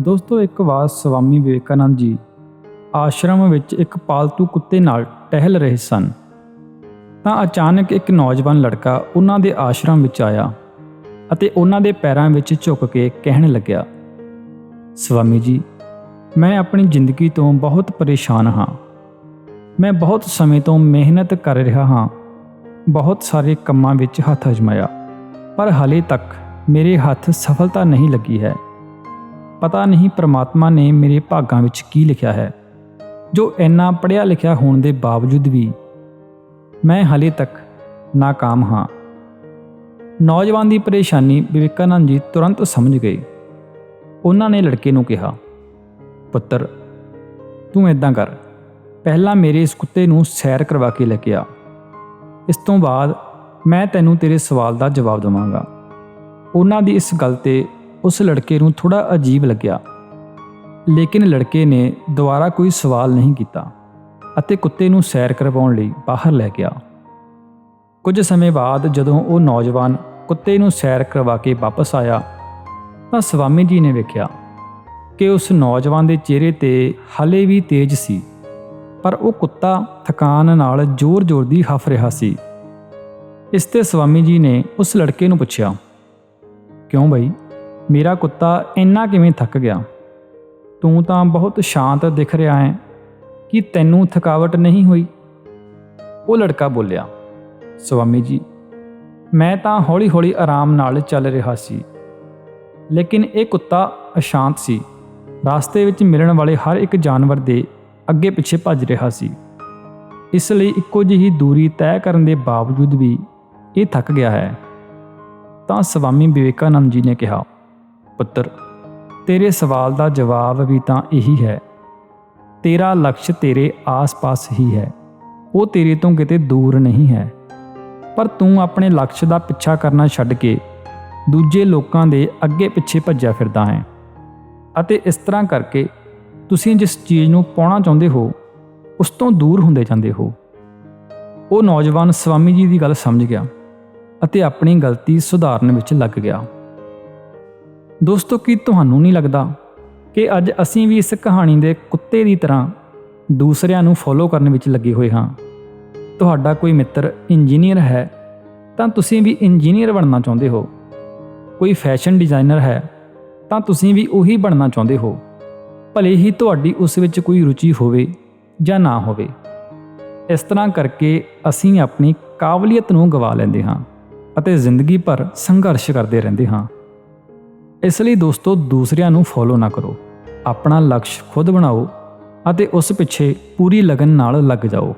ਦੋਸਤੋ, ਇੱਕ ਵਾਰ ਸਵਾਮੀ ਵਿਵੇਕਾਨੰਦ ਜੀ ਆਸ਼ਰਮ ਵਿੱਚ ਇੱਕ ਪਾਲਤੂ ਕੁੱਤੇ ਨਾਲ ਟਹਿਲ ਰਹੇ ਸਨ। ਤਾਂ ਅਚਾਨਕ ਇੱਕ ਨੌਜਵਾਨ ਲੜਕਾ ਉਹਨਾਂ ਦੇ ਆਸ਼ਰਮ ਵਿੱਚ ਆਇਆ ਅਤੇ ਉਹਨਾਂ ਦੇ ਪੈਰਾਂ ਵਿੱਚ ਝੁੱਕ ਕੇ ਕਹਿਣ ਲੱਗਿਆ, ਸਵਾਮੀ ਜੀ, ਮੈਂ ਆਪਣੀ ਜ਼ਿੰਦਗੀ ਤੋਂ ਬਹੁਤ ਪਰੇਸ਼ਾਨ ਹਾਂ। ਮੈਂ ਬਹੁਤ ਸਮੇਂ ਤੋਂ ਮਿਹਨਤ ਕਰ ਰਿਹਾ ਹਾਂ। ਬਹੁਤ ਸਾਰੇ ਕੰਮਾਂ ਵਿੱਚ ਹੱਥ ਅਜਮਾਇਆ, ਪਰ ਹਾਲੇ ਤੱਕ ਮੇਰੇ ਹੱਥ ਸਫਲਤਾ ਨਹੀਂ ਲੱਗੀ ਹੈ। ਪਤਾ ਨਹੀਂ ਪ੍ਰਮਾਤਮਾ ਨੇ ਮੇਰੇ ਭਾਗਾਂ ਵਿੱਚ ਕੀ ਲਿਖਿਆ ਹੈ, ਜੋ ਇੰਨਾ ਪੜਿਆ ਲਿਖਿਆ ਹੋਣ ਦੇ ਬਾਵਜੂਦ ਵੀ ਮੈਂ ਹਲੇ ਤੱਕ ناکਾਮ ਹਾਂ। ਨੌਜਵਾਨ ਦੀ ਪਰੇਸ਼ਾਨੀ ਵਿਵੇਕਾਨੰਦ ਜੀ ਤੁਰੰਤ ਸਮਝ ਗਏ। ਉਹਨਾਂ ਨੇ ਲੜਕੇ ਨੂੰ ਕਿਹਾ, ਪੁੱਤਰ, ਤੂੰ ਇਦਾਂ ਕਰ। ਪਹਿਲਾਂ ਮੇਰੇ ਇਸ ਕੁੱਤੇ ਨੂੰ ਸੈਰ ਕਰਵਾ ਕੇ ਲੈ ਕੇ ਆ। ਇਸ ਤੋਂ ਬਾਅਦ ਮੈਂ ਤੈਨੂੰ ਤੇਰੇ ਸਵਾਲ ਦਾ ਜਵਾਬ ਦਵਾਂਗਾ। ਉਹਨਾਂ ਦੀ ਇਸ ਗੱਲ ਤੇ ਉਸ ਲੜਕੇ ਨੂੰ ਥੋੜਾ ਅਜੀਬ ਲੱਗਿਆ। ਲੇਕਿਨ ਲੜਕੇ ਨੇ ਦੁਬਾਰਾ ਕੋਈ ਸਵਾਲ ਨਹੀਂ ਕੀਤਾ ਅਤੇ ਕੁੱਤੇ ਨੂੰ ਸੈਰ ਕਰਵਾਉਣ ਲਈ ਬਾਹਰ ਲੈ ਗਿਆ। ਕੁਝ ਸਮੇਂ ਬਾਅਦ ਜਦੋਂ ਉਹ ਨੌਜਵਾਨ ਕੁੱਤੇ ਨੂੰ ਸੈਰ ਕਰਵਾ ਕੇ ਵਾਪਸ ਆਇਆ, ਤਾਂ ਸਵਾਮੀ ਜੀ ਨੇ ਵੇਖਿਆ ਕਿ ਉਸ ਨੌਜਵਾਨ ਦੇ ਚਿਹਰੇ ਤੇ ਹਲੇ ਵੀ ਤੇਜ ਸੀ, ਪਰ ਉਹ ਕੁੱਤਾ ਥਕਾਨ ਨਾਲ ਜ਼ੋਰ-ਜ਼ੋਰ ਦੀ ਹਫ ਰਿਹਾ ਸੀ। ਇਸ ਤੇ ਸਵਾਮੀ ਜੀ ਨੇ ਉਸ ਲੜਕੇ ਨੂੰ ਪੁੱਛਿਆ, ਕਿਉਂ ਬਈ? ਮੇਰਾ ਕੁੱਤਾ ਇੰਨਾ ਕਿਵੇਂ ਥੱਕ ਗਿਆ? ਤੂੰ ਤਾਂ ਬਹੁਤ ਸ਼ਾਂਤ ਦਿਖ ਰਿਹਾ ਹੈ, ਕਿ ਤੈਨੂੰ ਥਕਾਵਟ ਨਹੀਂ ਹੋਈ? ਉਹ ਲੜਕਾ ਬੋਲਿਆ ਸਵਾਮੀ ਜੀ, ਮੈਂ ਤਾਂ ਹੌਲੀ-ਹੌਲੀ ਆਰਾਮ ਨਾਲ ਚੱਲ ਰਿਹਾ ਸੀ, ਲੇਕਿਨ ਇਹ ਕੁੱਤਾ ਅਸ਼ਾਂਤ ਸੀ। ਰਸਤੇ ਵਿੱਚ ਮਿਲਣ ਵਾਲੇ ਹਰ ਇੱਕ ਜਾਨਵਰ ਦੇ ਅੱਗੇ ਪਿੱਛੇ ਭੱਜ ਰਿਹਾ ਸੀ। ਇਸ ਲਈ ਇੱਕੋ ਜਿਹੀ ਦੂਰੀ ਤੈਅ ਕਰਨ ਦੇ ਬਾਵਜੂਦ ਵੀ ਇਹ ਥੱਕ ਗਿਆ ਹੈ। ਤਾਂ ਸਵਾਮੀ ਵਿਵੇਕਾਨੰਦ ਜੀ ਨੇ ਕਿਹਾ ਪੁੱਤਰ, ਤੇਰੇ ਸਵਾਲ ਦਾ ਜਵਾਬ ਵੀ ਤਾਂ ਇਹੀ ਹੈ। ਤੇਰਾ ਲਕਸ਼ ਤੇਰੇ ਆਸ-ਪਾਸ ਹੀ ਹੈ। ਉਹ ਤੇਰੇ ਤੋਂ ਕਿਤੇ ਦੂਰ ਨਹੀਂ ਹੈ। ਪਰ ਤੂੰ ਆਪਣੇ ਲਕਸ਼ ਦਾ ਪਿੱਛਾ ਕਰਨਾ ਛੱਡ ਕੇ ਦੂਜੇ ਲੋਕਾਂ ਦੇ ਅੱਗੇ ਪਿੱਛੇ ਭੱਜਿਆ ਫਿਰਦਾ ਹੈ। ਅਤੇ ਇਸ ਤਰ੍ਹਾਂ ਕਰਕੇ ਤੁਸੀਂ ਜਿਸ ਚੀਜ਼ ਨੂੰ ਪਾਉਣਾ ਚਾਹੁੰਦੇ ਹੋ, ਉਸ ਤੋਂ ਦੂਰ ਹੁੰਦੇ ਜਾਂਦੇ ਹੋ। ਉਹ ਨੌਜਵਾਨ ਸਵਾਮੀ ਜੀ ਦੀ ਗੱਲ ਸਮਝ ਗਿਆ ਅਤੇ ਆਪਣੀ ਗਲਤੀ ਸੁਧਾਰਨ ਵਿੱਚ ਲੱਗ ਗਿਆ। ਦੋਸਤੋ, ਕੀ ਤੁਹਾਨੂੰ ਨਹੀਂ ਲੱਗਦਾ ਕਿ ਅੱਜ ਅਸੀਂ ਵੀ ਇਸ ਕਹਾਣੀ ਦੇ ਕੁੱਤੇ ਦੀ ਤਰ੍ਹਾਂ ਦੂਸਰਿਆਂ ਨੂੰ ਫੋਲੋ ਕਰਨ ਵਿੱਚ ਲੱਗੇ ਹੋਏ ਹਾਂ? ਤੁਹਾਡਾ ਕੋਈ ਮਿੱਤਰ ਇੰਜੀਨੀਅਰ ਹੈ, ਤਾਂ ਤੁਸੀਂ ਵੀ ਇੰਜੀਨੀਅਰ ਬਣਨਾ ਚਾਹੁੰਦੇ ਹੋ। ਕੋਈ ਫੈਸ਼ਨ ਡਿਜ਼ਾਈਨਰ ਹੈ, ਤਾਂ ਤੁਸੀਂ ਵੀ ਉਹੀ ਬਣਨਾ ਚਾਹੁੰਦੇ ਹੋ। ਭਲੇ ਹੀ ਤੁਹਾਡੀ ਉਸ ਵਿੱਚ ਕੋਈ ਰੁਚੀ ਹੋਵੇ ਜਾਂ ਨਾ ਹੋਵੇ। ਇਸ ਤਰ੍ਹਾਂ ਕਰਕੇ ਅਸੀਂ ਆਪਣੀ ਕਾਬਲੀਅਤ ਨੂੰ ਗਵਾ ਲੈਂਦੇ ਹਾਂ ਅਤੇ ਜ਼ਿੰਦਗੀ ਭਰ ਸੰਘਰਸ਼ ਕਰਦੇ ਰਹਿੰਦੇ ਹਾਂ। ਇਸ ਲਈ ਦੋਸਤੋ ਦੂਸਰਿਆਂ ਨੂੰ ਫੋਲੋ ਨਾ ਕਰੋ। ਆਪਣਾ ਲਕਸ਼ ਖੁਦ ਬਣਾਓ ਅਤੇ ਉਸ ਪਿੱਛੇ ਪੂਰੀ ਲਗਨ ਨਾਲ ਲੱਗ ਜਾਓ।